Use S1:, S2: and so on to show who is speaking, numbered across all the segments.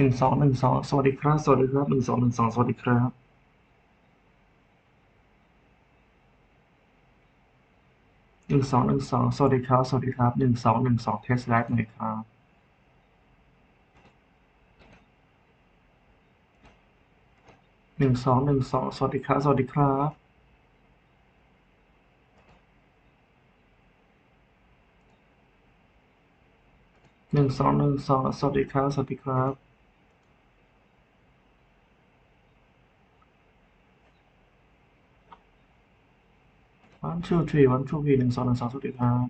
S1: หนึ่งสองหนึ่งสองสวัสดีครับ สวัสดีครับหนึ่งสองหนึ่งสองสวัสดีครับหนึ่งสองหนึ่งสองสวัสดีครับสวัสดีครับหนึ่งสองหนึ่งสองเทสไลฟ์หน่อยครับหนึ่งสองหนึ่งสองสวัสดีครับ สวัสดีครับหนึ่งสองหนึ่งสองสวัสดีครับ สวัสดีครับ one two three one two three หนึ่งสองหนึ่งสองสวัสดีครับ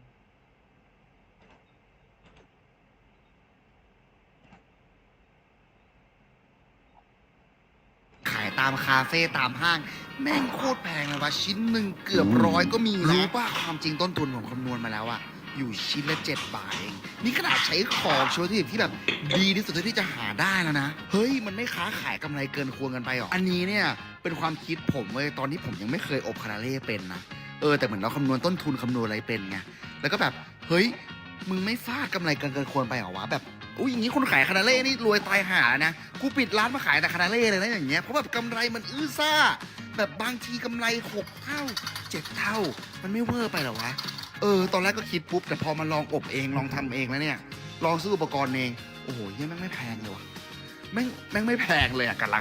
S2: ขายตามคาเฟ่ตามห้าง แม่งโคตรแพงเลยวะชิ้นหนึ่งเกือบร้อยก็มีรู้ป่ะความจริงต้นทุนผมคำนวณมาแล้วอะอยู่ชิ้นละเจ็ดบาทเองนี่ขนาดใช้ของชัวร์ที่ที่แบบดีที่สุดเท่าที่จะหาได้แล้วนะ เฮ้ย มันไม่ค้าขายกำไรเกินควรกันไปหรอ อันนี้เนี่ย เป็นความคิดผมเว้ยตอนที่ผมยังไม่เคยอบคาราเล่เป็นนะ เออแต่เหมือนเราคำนวณต้นทุนคำนวณอะไรเป็นไงแล้วก็แบบเฮ้ยมึงไม่ฟาดกำไรเกินเกินควรไปเหรอวะแบบอุ้ยอย่างนี้คนขายคาราเล่นี่รวยตายหานะกูปิดร้านมาขายแต่คาราเล่เลยนะอย่างเงี้ยเพราะแบบกำไรมันอื้อซ่า แบบบางทีกำไรหกเท่าเจ็ดเท่า มันไม่เวอร์ไปหรอวะเออ ตอนแรกก็คิดปุ๊บ แต่พอมาลองอบเองลองทำเองแล้วเนี่ย ลองซื้ออุปกรณ์เอง โอ้โหเหี้ยแม่งไม่แพงเลยวะแม่งแม่งไม่แพงเลยอะกับรา